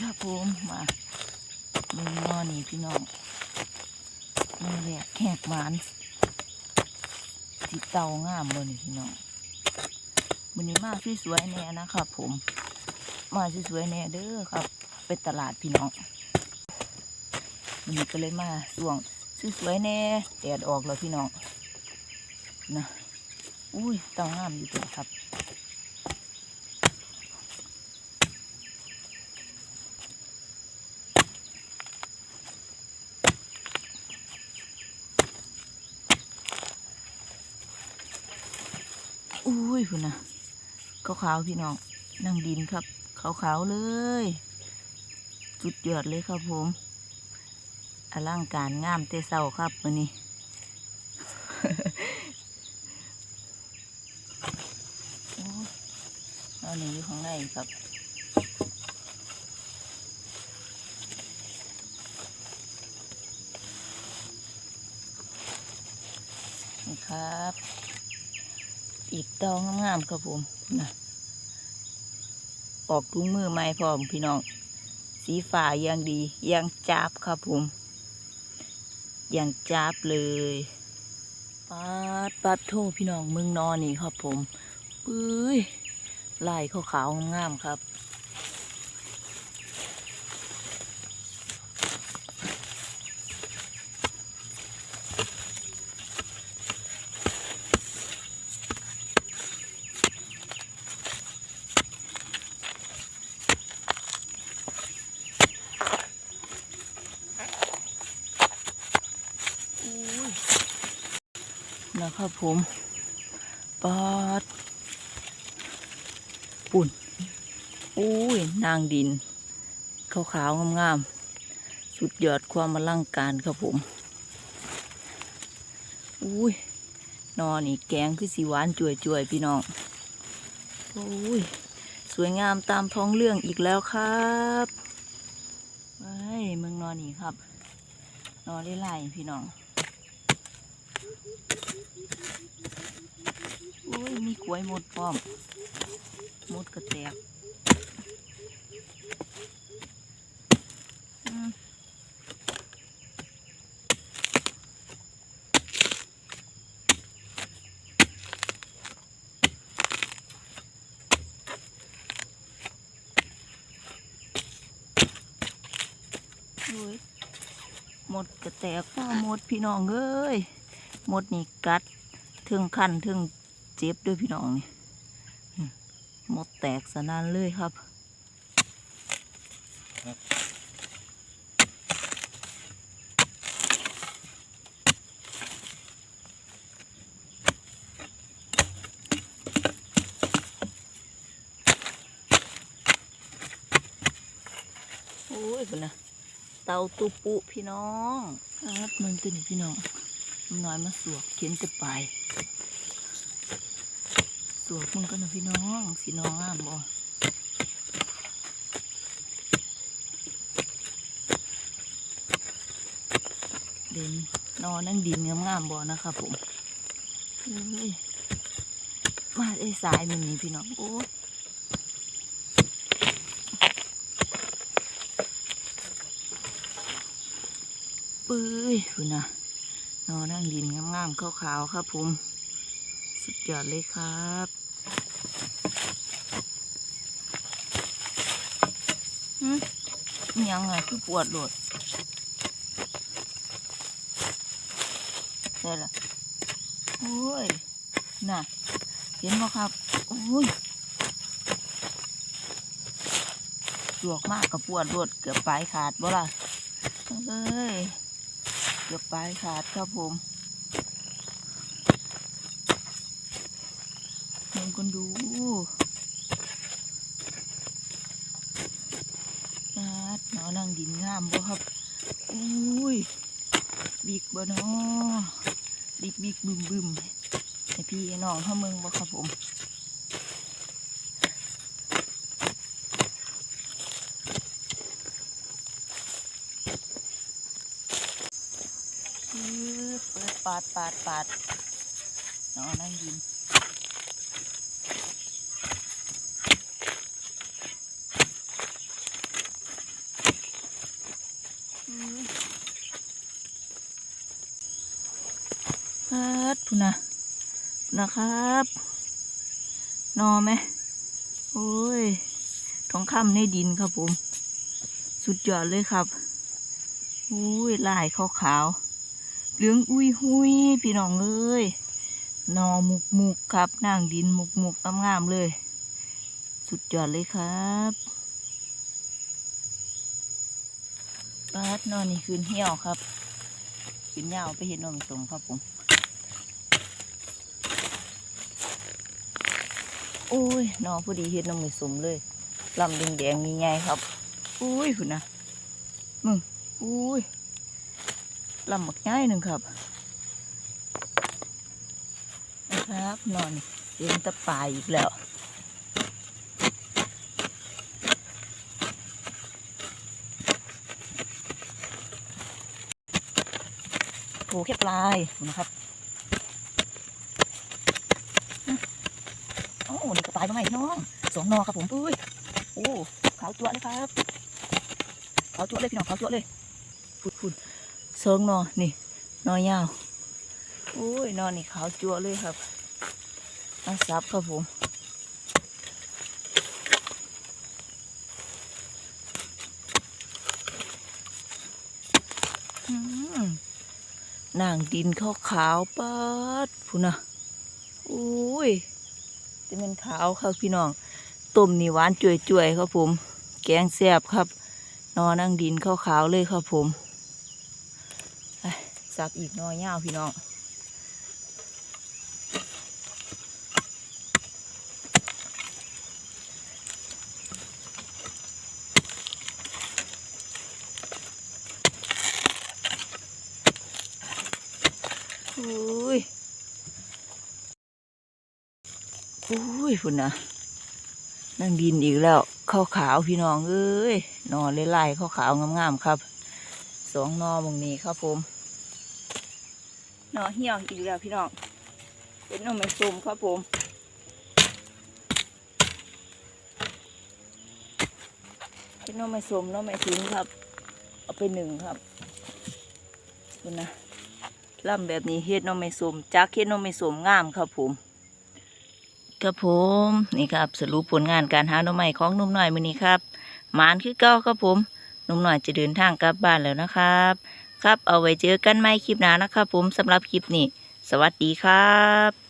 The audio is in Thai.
ครับผมมาเบิ่งนอนี่พี่น้องมือแรกแขกหมานสีเตางามเลยนี่พี่น้องวันนี้มาสวยๆแน่นะครับผม มาสวยๆแน่เด้อครับไปตลาดพี่น้องวันนี้ก็เลยมาส่วงสวยๆแน่แดดออกแล้วพี่น้องนะอุ้ยเตางามอยู่ตัวครับ อุ้ ยคุณนะขาวๆพี่น้องนั่งดินครับขาวๆเลยจุดยอดเลยครับผมอลังการงามเตเศร้าครับวันนี้เอาหนึ่งอยู่ข้างในครับนี่ครับ อีกตองงามๆครับผมนะออกถุงมือไม้พร้อมพี่น้อง สีฝ้ายังดียังจับครับผมยังจับเลยปัดปัดโทพี่น้องมึงนอนนี่ครับผม ปื้ยลายขาวๆงามๆครับะครับผมปอดปุ่นอุ้ยนางดิน ขาวๆงามๆสุดยอดความอลังการครับผมอุ้ยนอนนี่แกงคือสีหวานจ่วยๆพี่น้องอุ้ยสวยงามตามท้องเรื่องอีกแล้วครับเฮ้ยมืองนอนนี่ครับ นอนได้ไล่พี่น้อง โอ้ย มีกล้วยหมดพร้อมหมดกระแตกอืมอุ้ยหมดกระแตกพ่อหมดพี่น้องเอ้ย มดนี่กัดถึงคันถึงเจ็บด้วยพี่น้องนี่มหมดแตกสนานเลยครับโอ้ยคุณนะเตาตุปุพี่น้องครับมึงตัวนี้พี่น้อง นน้อยมาสวกเข็นจะไปสวกมึงก็นะพี่น้องสีน้องงามบ่เด่นนอนนั่งดินงามๆบ่นะครับผมเฮ้ยมาไอ้สายมันนี่พี่น้องโอ้ยปื้ยคุณนะ นอนนั่งดินงามๆขาวๆครับผม สุดยอดเลยครับหึอิหยังไงคือปวดโดดได้ละโอ้ย น่ะ เห็นไหมครับ โอ้ยสวกมากกับปวดโดดเกือบปลายขาดบ่ล่ะเอ้ย เกือบปลายขาดครับผมมองกันดูนาดนอนั่งดินงามบ่ครับ อุ้ย บิกบ่เนาะบิกบิกบึมบึมให้พี่น้องเข้าเมืองบ่ครับผมาดปาดปาดน้องนั่งยิ้มดพูนะนะครับ นอนไหมโอ้ยทองคำในดินครับผม สุดยอดเลยครับ อุ้ยลายขาวๆ เหลืองอุ้ยหุยพี่น้องเอ้ยนอมุกมุกครับนางดินมุกมุกงามๆเลย สุดยอดเลยครับปาดนอนนี่คืนเหี่ยวครับคืนเหี่ยวไปเห็นนมสมครับผมโอ้ยนอพอดีเห็นนมสมเลยลำแดงๆนี่ไงครับอุ้ยคุณนะมึงอุ้ย ลำบักง่ายหนึ่งครับ นะครับนอนเลี้ยงตะปายอีกแล้วโอ้แค่ปลายนะครับโอ้นี่ก็ปลายมาใหม่พี่น้องสองนอครับผมอุ้ยโอ้ขาวจั่วเลยครับขาวจั่วเลยพี่น้องขาวจั่วเลยพุดพุด สองนอนี่นอยาวโอ้ยนอนนี่ขาวจั่วเลยครับมาซับครับผมนางดินขาวขาวปัดพูนะอุ้ยจะเป็นขาวครับพี่น้องต้มนี่หวานจ่วยๆครับผม แกงแซ่บครับ นอนางดินขาวขาวๆเลยครับผม ไปสับอีกหนอยาวพี่น้องอุ้ยอุ้ยพุ่นนะนางดินอีกแล้วขาวขาวพี่น้องเอ้ยนอนลายๆขาวขาวงามๆครับสองนอมงนี้ครับผม หนอเหี่ยวอีกแล้วพี่น้องเป็นหนอไม่ส้มครับผมเป็นหน้อไม้ส้มหน้อไม้ทิ้งครับ เอาไปหนึ่งครับคุณนะล่ำแบบนี้เฮ็ดน้อไม้ส้มจากเฮ็ดน้อไม้ส้มงามครับผมครับผมนี่ครับสรุปผลงานการหาหน้อไม้ของนุ่มหน่อยมือนี้ครับหมานคือเก้าครับผมนุ่มหน่อยจะเดินทางกลับบ้านแล้วนะครับ ครับ เอาไว้เจอกันใหม่คลิปหน้านะครับผมสำหรับคลิปนี้ สวัสดีครับ